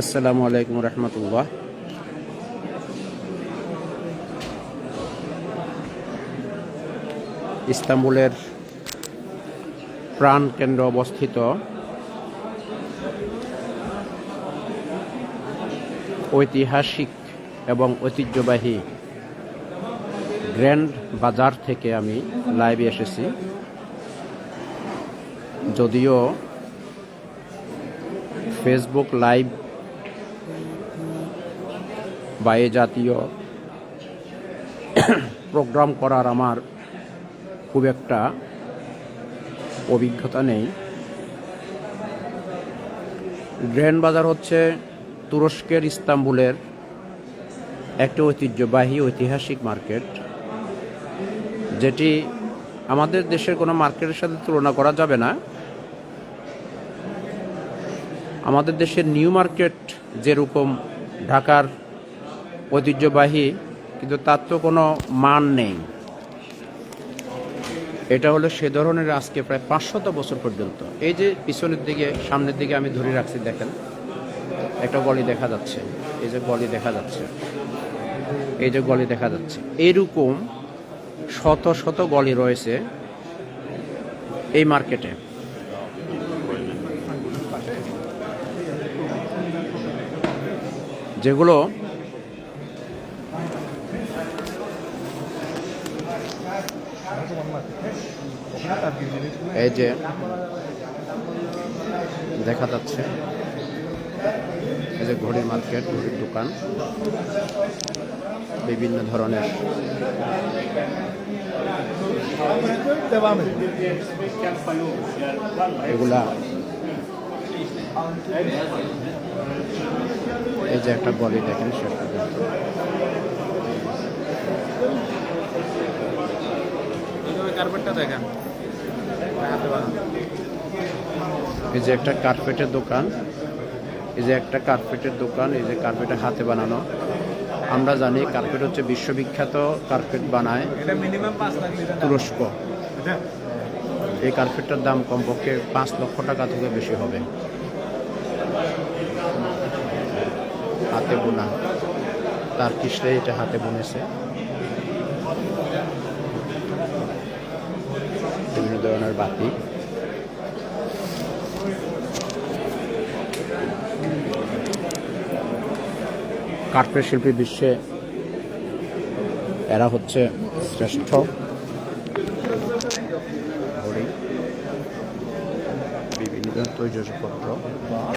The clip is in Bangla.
আসসালামু আলাইকুম রহমতুল্লাহ। ইস্তাম্বুলের প্রাণ কেন্দ্র অবস্থিত। ঐতিহাসিক এবং ঐতিহ্যবাহী গ্র্যান্ড বাজার থেকে আমি লাইভে এসেছি। যদিও ফেসবুক লাইভ বা এ জাতীয় প্রোগ্রাম করার আমার খুব একটা অভিজ্ঞতা নেই। গ্র্যান্ড বাজার হচ্ছে তুরস্কের ইস্তাম্বুলের একটি ঐতিহ্যবাহী ঐতিহাসিক মার্কেট, যেটি আমাদের দেশের কোনো মার্কেটের সাথে তুলনা করা যাবে না। আমাদের দেশের নিউ মার্কেট যেরকম ঢাকার ঐতিহ্যবাহী, কিন্তু তার তো কোনো মান নেই। এটা হলো সে ধরনের আজকে প্রায় পাঁচশত বছর পর্যন্ত। এই যে পিছনের দিকে, সামনের দিকে আমি ধরে রাখছি, দেখেন। একটা গলি দেখা যাচ্ছে। এই যে গলি দেখা যাচ্ছে। এই যে গলি দেখা যাচ্ছে। এরকম শত শত গলি রয়েছে এই মার্কেটে। যেগুলো এই যে দেখা যাচ্ছে, এই যে ঘড়ির মার্কেট, ঘড়ির দোকান, বিভিন্ন ধরনের এগুলা। এই যে একটা বলি দেখেন শেষ পর্যন্ত কার্পেটটা দেখেন। এই যে একটা কার্পেটের দোকান এই যে একটা কার্পেটের দোকান এই যে কার্পেটের হাতে বানানো। আমরা জানি কার্পেট হচ্ছে বিশ্ববিখ্যাত কার্পেট বানায় তুরস্ক। এই কার্পেটটার দাম কমপক্ষে পাঁচ লক্ষ টাকা থেকে বেশি হবে। হাতে বোনা। তার কিসলে এটা হাতে বুনেছে বিভিন্ন ধরনের বাতি। কার্পেট শিল্পী বিশ্বে এরা হচ্ছে শ্রেষ্ঠ। বিভিন্ন তৈজসপত্র।